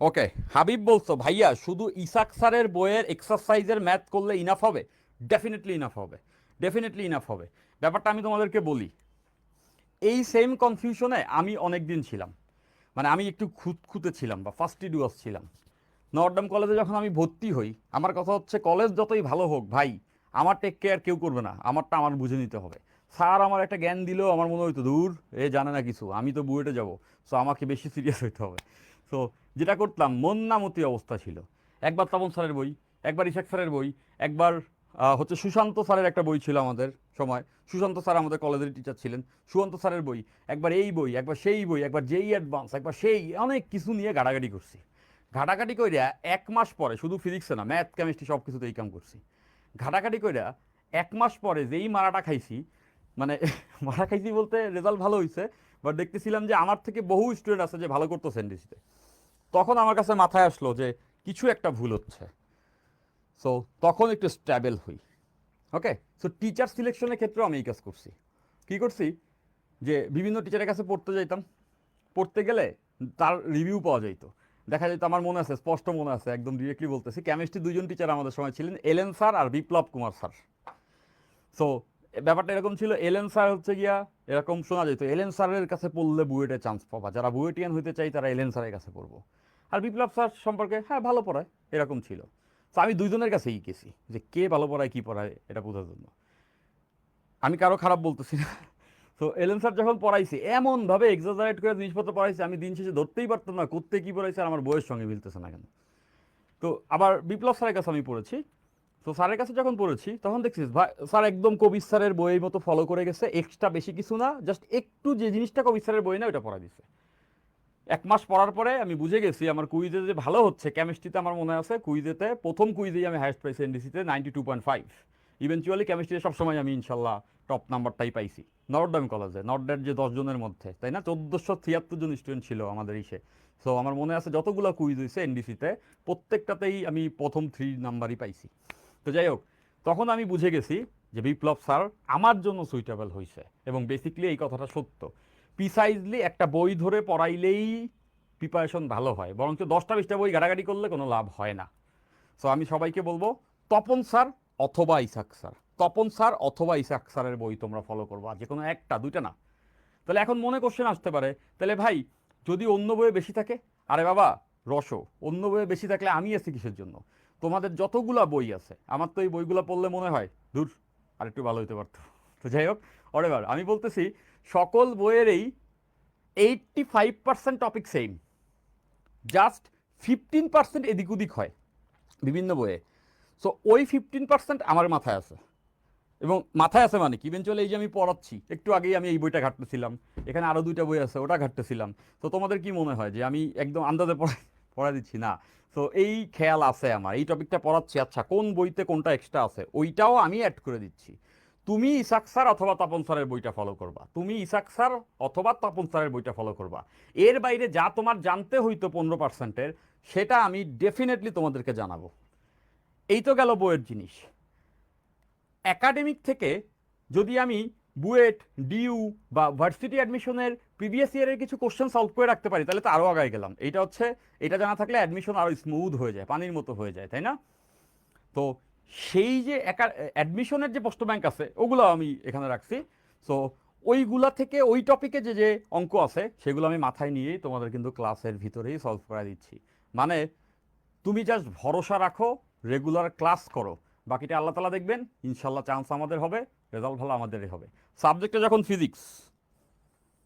ওকে হাবিব বলছো, ভাইয়া, শুধু ইসাক স্যারের বইয়ের এক্সারসাইজের ম্যাথ করলে ইনাফ হবে? ডেফিনেটলি ইনাফ হবে ডেফিনেটলি ইনাফ হবে। ব্যাপারটা আমি তোমাদেরকে বলি, এই সেম কনফিউশনে আমি অনেক দিন ছিলাম। মানে আমি একটু খুঁতখুঁতে ছিলাম বা ফার্স্ট ইডুয়াস ছিলাম। নর্ডাম কলেজে যখন আমি ভর্তি হই, আমার কথা হচ্ছে, কলেজ যতই ভালো হোক, ভাই, আমার টেক কেয়ার কেউ করবে না, আমারটা আমার বুঝে নিতে হবে। স্যার আমার একটা জ্ঞান দিলেও আমার মনে হইতো, দূর, এ জানে না কিছু, আমি তো বুয়েটে যাব সো আমাকে বেশি সিরিয়াস হইতে হবে। সো যেটা করতাম, মন নামতি অবস্থা ছিল। একবার তপন স্যারের বই, একবার ইশাক স্যারের বই, একবার হচ্ছে সুশান্ত স্যারের একটা বই ছিল আমাদের সময়। সুশান্ত স্যার আমাদের কলেজের টিচার ছিলেন। সুশান্ত স্যারের বই, একবার এই বই, একবার সেই বই, একবার যেই অ্যাডভান্স একবার সেই, অনেক কিছু নিয়ে গাড়াগাড়ি করছি। ঘাটাঘাটি কইরা এক মাস পরে, শুধু ফিজিক্সে না ম্যাথ কেমিস্ট্রি সব কিছুতে এই কাম করছি। ঘাটাঘাটি কইরা এক মাস পরে যেই মারাটা খাইছি মানে মারা খাইছি বলতে রেজাল্ট ভালো হয়েছে বাট দেখতেছিলাম যে আমার থেকে বহু স্টুডেন্ট আছে যে ভালো করতো সেন্ডিসিতে তখন আমার কাছে মাথায় আসলো যে কিছু একটা ভুল হচ্ছে। সো তখন একটু স্ট্যাবেল হই। ওকে সো টিচার সিলেকশনের ক্ষেত্রেও আমি এই কাজ করছি। কী করছি? যে বিভিন্ন টিচারের কাছে পড়তে যাইতাম। পড়তে গেলে তার রিভিউ পাওয়া যেত দেখা যেত আমার মনে আছে, স্পষ্ট মনে আছে, একদম ডিরেক্টলি বলতেছি কেমিস্ট্রি দুজন টিচার আমাদের সময় ছিলেন এলেন স্যার আর বিপ্লব কুমার স্যার সো ব্যাপারটা এরকম ছিল, এলেন স্যার হচ্ছে গিয়া এরকম শোনা যেত, এলেন স্যারের কাছে পড়লে বুয়েটে চান্স পাবা, যারা বুয়েটিয়ান হইতে চাই তারা এলেন স্যারের কাছে পড়ব। আর বিপ্লব স্যার সম্পর্কে হ্যাঁ ভালো পড়ায়, এরকম ছিল। তো আমি দুইজনের কাছেই গেছি, যে কে ভালো পড়ায়, কী পড়ায়, এটা বোঝার জন্য। আমি কারও খারাপ বলতেছি না। তো এলেন স্যার যখন পড়াইছি, এমনভাবে এক্সাজারেট করে জিনিসপত্র পড়াইছি, আমি দিন শেষে ধরতেই পারতাম না, করতে কী পড়াইছে আর আমার বইয়ের সঙ্গে মিলতেছে না কেন। তো, আবার বিপ্লব স্যারের কাছে আমি পড়েছি তো স্যারের কাছে যখন পড়েছি, তখন দেখছিস ভাই, স্যার একদম কবির স্যারের বইয়ের মতো ফলো করে গেছে এক্সট্রা বেশি কিছু না জাস্ট একটু যে জিনিসটা কবির স্যারের বই না ওটা পড়া দিছে। এক মাস পড়ার পরে আমি বুঝে গেছি, আমার কুইজে যে ভালো হচ্ছে কেমিস্ট্রিতে আমার মনে আছে, কুইজেতে প্রথম কুইজেই আমি হাইস্ট পাইছি এনডিসিতে ninety two point five eventually কেমিস্ট্রিতে সবসময় আমি ইনশাল্লাহ টপ নাম্বারটাই পাইছি নর্থডাম কলেজে নর্থডের যে দশজনের মধ্যে, তাই না? চোদ্দোশো ছিয়াত্তর জন স্টুডেন্ট ছিল আমাদের ইসে। সো আমার মনে আছে যতগুলো কুইজ হয়েছে এনডিসিতে প্রত্যেকটাতেই আমি প্রথম থ্রি নাম্বারই পাইছি। তো যাই হোক, তখন আমি বুঝে গেছি যে বিপ্লব স্যার আমার জন্য সুইটেবল হয়েছে এবং বেসিকলি এই কথাটা সত্য। প্রিসাইজলি একটা বই ধরে পড়াইলেই প্রিপারেশন ভালো হয়, বরঞ্চ দশটা বিশটা বই ঘাটাঘাটি করলে কোনো লাভ হয় না। সো আমি সবাইকে বলব, তপন স্যার অথবা ইসাক স্যার, তপন স্যার অথবা ইসাক স্যারের বই তোমরা ফলো করবা যে কোনো একটা, দুইটা না। তাহলে এখন মনে কোশ্চেন আসতে পারে, তাহলে ভাই যদি অন্য বইয়ে বেশি থাকে? আরে বাবা, রসো, অন্য বইয়ে বেশি থাকলে আমি আছি কিসের জন্য? তোমাদের যতগুলা বই আছে, আমার তো এই বইগুলো পড়লে মনে হয় দূর আর একটু ভালো হতে পারতো। তো যাই হোক অরেবার আমি বলতেছি, সকল বইয়েরই eighty five percent topic same just fifteen percent এদিক ওদিক হয়, বিভিন্ন বইয়ে। সো ওই ফিফটিন পার্সেন্ট আমার মাথায় আছে। এবং মাথায় আছে মানে কি? ইভেনচুয়ালি এই যে আমি পড়াচ্ছি, একটু আগেই আমি এই বইটা ঘাটতেছিলাম, এখানে আরও দুইটা বই আছে, ওটা ঘাটতেছিলাম। তো তোমাদের কি মনে হয় যে আমি একদম আন্দাজে পড়া পড়া দিচ্ছি, না। তো এই খেয়াল আছে আমার। এই টপিকটা পড়াচ্ছি আচ্ছা কোন বইতে কোনটা এক্সট্রা আছে? ওইটাও আমি অ্যাড করে দিচ্ছি। তুমি ইসাক স্যার অথবা তপন স্যারের বইটা ফলো করবা। তুমি ইসাক স্যার অথবা তপন স্যারের বইটা ফলো করবা। এর বাইরে যা তোমার জানতে হইতো পনেরো পার্সেন্টের সেটা আমি ডেফিনেটলি তোমাদেরকে জানাব। এই তো গেল বইয়ের জিনিস। একাডেমিক থেকে যদি আমি বুয়েট ডিইউ বা ভার্সিটি অ্যাডমিশনের প্রিভিয়াস ইয়ারের কিছু কোশ্চেন সলভ করে রাখতে পারি, তাহলে তো আরও আগায় গেলাম। এইটা হচ্ছে, এটা জানা থাকলে অ্যাডমিশন আরও স্মুথ হয়ে যায়, পানির মতো হয়ে যায়, তাই না? তো সেই যে একা অ্যাডমিশনের যে প্রশ্ন ব্যাংক আছে, ওগুলো আমি এখানে রাখছি। সো ওইগুলা থেকে ওই টপিকে যে যে অঙ্ক আছে, সেগুলো আমি মাথায় নিয়েই তোমাদের কিন্তু ক্লাসের ভিতরেই সলভ করে দিচ্ছি। মানে তুমি জাস্ট ভরসা রাখো রেগুলার ক্লাস করো। বাকিটা আল্লাহ তালা দেখবেন ইনশাল্লাহ চান্স আমাদের হবে রেজাল্ট ভালো আমাদেরই হবে। সাবজেক্টে যখন ফিজিক্স